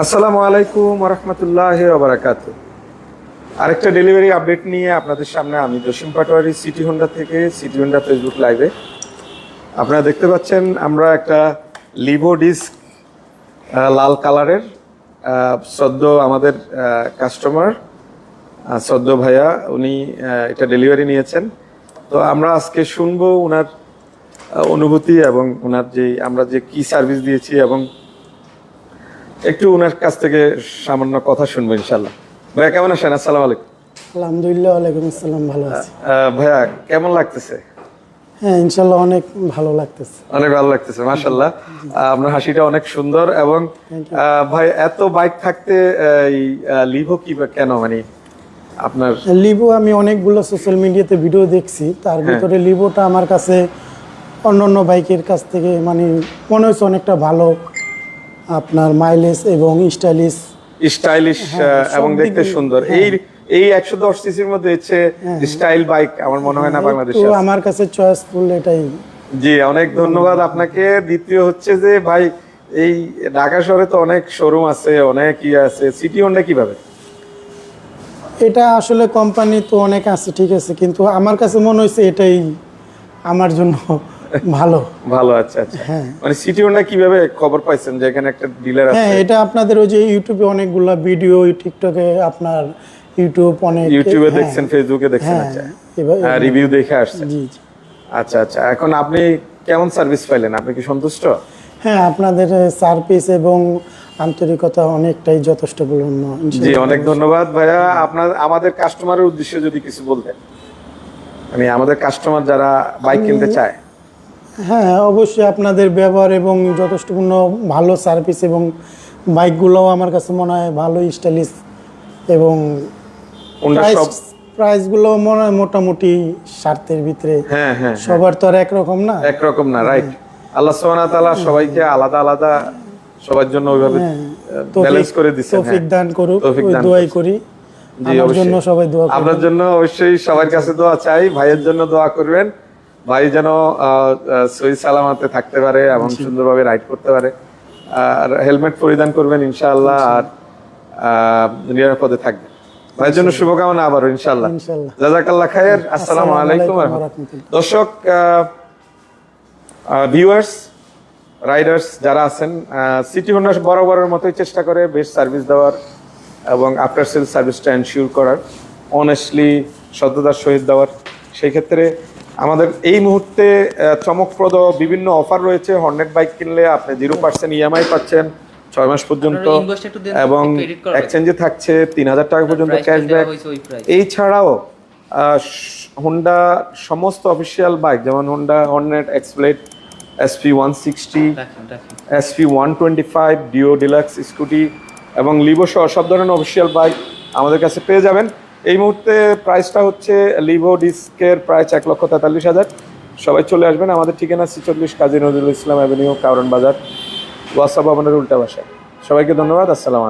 আসসালামু আলাইকুম রহমতুল্লাহ বারাকাত আরেকটা ডেলিভারি আপডেট নিয়ে আপনাদের সামনে আমি জসিম পাটোয়ারি সিটি হোন্ডা থেকে সিটি হোন্ডা ফেসবুক লাইভে আপনারা দেখতে পাচ্ছেন আমরা একটা লিভো ডিস্ক লাল কালারের সদ্য আমাদের কাস্টমার সদ্য ভাইয়া উনি এটা ডেলিভারি নিয়েছেন। তো আমরা আজকে শুনব ওনার অনুভূতি এবং ওনার যে আমরা যে কি সার্ভিস দিয়েছি এবং একটু ওনার কাছ থেকে সামান্য কথা শুনব ইনশাল্লাহ ভাইয়া কেমন আছেন? আসসালামু আলাইকুম। আলহামদুলিল্লাহ ওয়ালাইকুম আসসালাম ভালো আছি। ভাইয়া কেমন লাগতেছে? হ্যাঁ ইনশাল্লাহ অনেক ভালো লাগতেছে। অনেক ভালো লাগতেছে মাশাল্লাহ আপনার হাসিটা অনেক সুন্দর এবং ভাই এত বাইক থাকতে এই লিভো কি কেন? মানে আপনার লিভো আমি অনেকগুলো সোশ্যাল মিডিয়াতে ভিডিও দেখছি। তার ভিতরে লিভোটা আমার কাছে অন্যান্য বাইকের কাছ থেকে মানে মনে হয়েছে অনেকটা ভালো আপনার মাইলেজ এবং স্টাইলিশ স্টাইলিশ হ্যাঁ, এবং দেখতে সুন্দর। এই এই একশো দশ সিসির মধ্যে হচ্ছে স্টাইল বাইক আমার মনে হয় না বাংলাদেশে তো আমার কাছে চয়েসফুল এটাই। জি অনেক ধন্যবাদ আপনাকে। দ্বিতীয় হচ্ছে যে ভাই এই ঢাকা শহরে তো অনেক শোরুম আছে অনেক ইয়ে আছে। সিটি হোন্ডা কীভাবে? এটা আসলে কোম্পানি তো অনেক আছে ঠিক আছে। কিন্তু আমার কাছে মনে হয়েছে এটাই আমার জন্য ভালো। ভালো আচ্ছা আচ্ছা। হ্যাঁ। মানে কীভাবে খবর পাইছেন যে এখানে একটা ডিলার হ্যাঁ এটা আপনাদের ওই যে ইউটিউবে অনেকগুলা ভিডিও টিকটকে আপনার ইউটিউব অনেক ইউটিউবে হ্যাঁ, দেখছেন ফেসবুকে দেখছেন হ্যাঁ, আচ্ছা। রিভিউ দেখে আসছেন। জি জি। আচ্ছা আচ্ছা। এখন আপনি কেমন সার্ভিস পাইলেন? আপনি কি সন্তুষ্ট? হ্যাঁ আপনাদের সার্ভিস এবং আন্তরিকতা অনেকটাই যথেষ্ট পূর্ণ জি অনেক ধন্যবাদ। ভাইয়া আপনার আমাদের কাস্টমারের উদ্দেশ্যে যদি কিছু বলতেন। মানে আমাদের কাস্টমার যারা বাইক কিনতে চায়। হ্যাঁ অবশ্যই আপনাদের ব্যবহার এবং যথেষ্টপূর্ণ ভালো সার্ভিস এবং বাইকগুলোও আমার কাছে মনে হয় ভালো স্টাইলিশ এবং প্রাইসগুলো মনে হয় মোটামুটি স্বার্থের ভিতরে হ্যাঁ হ্যাঁ সবার তো আর একরকম না। একরকম না রাইট আল্লাহ সুবহানাহু ওয়া সবাইকে আলাদা আলাদা সবার জন্য ওইভাবে ব্যালেন্স করে দিচ্ছেন হ্যাঁ, তৌফিক দান করুক দোয়াই করি। আমার জন্য সবাই দোয়া আপনার জন্য অবশ্যই সবার কাছে দোয়া চাই ভাইয়ের জন্য দোয়া করবেন। ভাই যেন আহ, সালামাতে থাকতে পারে এবং সুন্দরভাবে রাইড করতে পারে। আর হেলমেট পরিধান করবেন ইনশাআল্লাহ আর নিরাপদে থাকবেন। ভাইয়ের জন্য শুভকামনা আবারও ইনশাআল্লাহ। জাজাকাল্লাহ খায়ের আসসালামু আলাইকুম। দর্শক ভিউয়ার্স রাইডার্স যারা আছেন সিটি হোন্ডা বরাবরের মতোই চেষ্টা করে বেস্ট সার্ভিস দেওয়ার এবং আফটার সেল সার্ভিসটা এনশিওর করার। অনেস্টলি সততার সহিত দেওয়ার। সেই ক্ষেত্রে আমাদের এই মুহূর্তে চমকপ্রদ বিভিন্ন অফার রয়েছে। হর্নেট বাইক কিনলে আপনি জিরো পার্সেন্ট ইএমআই পাচ্ছেন ছয় মাস পর্যন্ত। এবং এক্সচেঞ্জে থাকছে তিন হাজার টাকা পর্যন্ত ক্যাশব্যাক। এই ছাড়াও হোন্ডা সমস্ত অফিসিয়াল বাইক যেমন Honda Hornet এক্সপ্লেট SP one sixty SP one twenty five Dio Deluxe Scooty এবং লিভো সহ সব ধরনের অফিসিয়াল বাইক আমাদের কাছে পেয়ে যাবেন। এই মুহূর্তে প্রাইসটা হচ্ছে লিভো ডিস্কের প্রাইস এক লক্ষ তেতাল্লিশ হাজার। সবাই চলে আসবেন, আমাদের ঠিকানা ছিচল্লিশ কাজী নজরুল ইসলাম অ্যাভিনিউ কারণ বাজার, ওয়াসা ভবনের উল্টা বাসা সবাইকে ধন্যবাদ, আসসালাম